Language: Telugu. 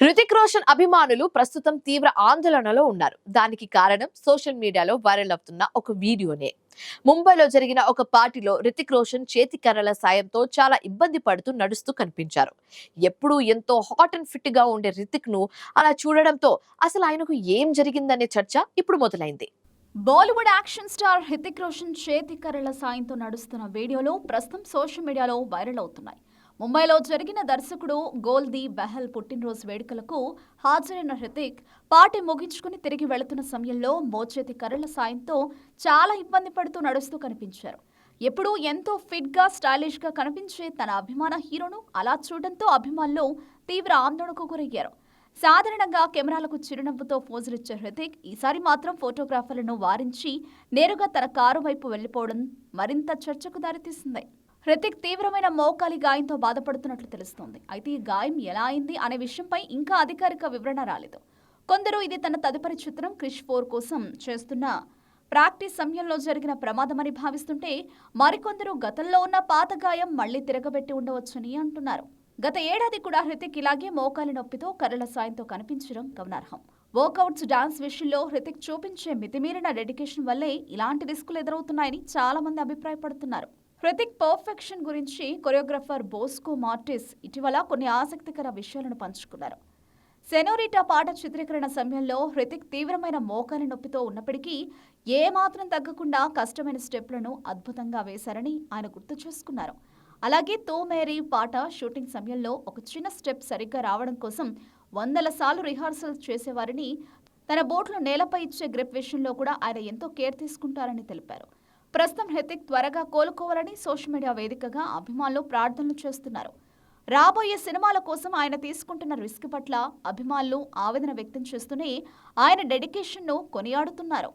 హృతిక్ రోషన్ అభిమానులు ప్రస్తుతం తీవ్ర ఆందోళనలో ఉన్నారు. దానికి కారణం సోషల్ మీడియాలో వైరల్ అవుతున్న ఒక వీడియోనే. ముంబైలో జరిగిన ఒక పార్టీలో రితిక్ రోషన్ చేతి కర్రల సాయంతో చాలా ఇబ్బంది పడుతూ నడుస్తూ కనిపించారు. ఎప్పుడూ ఎంతో హాట్ అండ్ ఫిట్గా ఉండే రితిక్ను అలా చూడడంతో అసలు ఆయనకు ఏం జరిగిందనే చర్చ ఇప్పుడు మొదలైంది. Bollywood action star Hrithik Roshan చేతి కర్రల సాయంతో నడుస్తున్న వీడియోలు ప్రస్తుతం సోషల్ మీడియాలో వైరల్ అవుతున్నాయి. ముంబైలో జరిగిన దర్శకుడు గోల్దీ బెహల్ పుట్టినరోజు వేడుకలకు హాజరైన హృతిక్ పార్టీ ముగించుకుని తిరిగి వెళుతున్న సమయంలో మోచేతి కర్రల సాయంతో చాలా ఇబ్బంది పడుతూ నడుస్తూ కనిపించారు. ఎప్పుడూ ఎంతో ఫిట్గా స్టైలిష్గా కనిపించే తన అభిమాన హీరోను అలా చూడడంతో అభిమానులు తీవ్ర ఆందోళనకు గురయ్యారు. సాధారణంగా కెమెరాలకు చిరునవ్వుతో పోజులిచ్చే హృతిక్ ఈసారి మాత్రం ఫోటోగ్రాఫర్లను వారించి నేరుగా తన కారు వైపు వెళ్ళిపోవడం మరింత చర్చకు దారితీసింది. హృతిక్ తీవ్రమైన మోకాలి గాయంతో బాధపడుతున్నట్లు తెలుస్తోంది. అయితే ఈ గాయం ఎలా అయింది అనే విషయంపై ఇంకా అధికారిక వివరణ రాలేదు. కొందరు ఇది తన తదుపరి చిత్రం క్రిష్ ఫోర్ కోసం చేస్తున్న ప్రాక్టీస్ సమయంలో జరిగిన ప్రమాదమని భావిస్తుంటే మరికొందరు గతంలో ఉన్న పాత గాయం మళ్ళీ తిరగబెట్టి ఉండవచ్చని అంటున్నారు. గత ఏడాది కూడా హృతిక్ ఇలాగే మోకాలి నొప్పితో కర్రల సాయంతో కనిపించడం గమనార్హం. వర్కౌట్స్ డాన్స్ విషయంలో హృతిక్ చూపించే మితిమీరిన డెడికేషన్ వల్లే ఇలాంటి రిస్కులు ఎదురవుతున్నాయని చాలా మంది అభిప్రాయపడుతున్నారు. హృతిక్ పర్ఫెక్షన్ గురించి కొరియోగ్రాఫర్ బోస్కో మార్టిస్ ఇటీవల కొన్ని ఆసక్తికర విషయాలను పంచుకున్నారు. సెనోరిటా పాట చిత్రీకరణ సమయంలో హృతిక్ తీవ్రమైన మోకాలి నొప్పితో ఉన్నప్పటికీ ఏమాత్రం తగ్గకుండా కష్టమైన స్టెప్లను అద్భుతంగా వేశారని ఆయన గుర్తు చేసుకున్నారు. అలాగే తో మేరీ పాట షూటింగ్ సమయంలో ఒక చిన్న స్టెప్ సరిగ్గా రావడం కోసం వందల సార్లు రిహార్సల్ చేసేవారని తన బోట్లు నేలపై ఇచ్చే గ్రిప్ విషయంలో కూడా ఆయన ఎంతో కేర్ తీసుకుంటారని తెలిపారు. ప్రస్తుతం హృతిక్ త్వరగా కోలుకోవాలని సోషల్ మీడియా వేదికగా అభిమానులు ప్రార్థనలు చేస్తున్నారు. రాబోయే సినిమాల కోసం ఆయన తీసుకుంటున్న రిస్క్ పట్ల అభిమానులు ఆవేదన వ్యక్తం చేస్తూనే ఆయన డెడికేషన్ను కొనియాడుతున్నారు.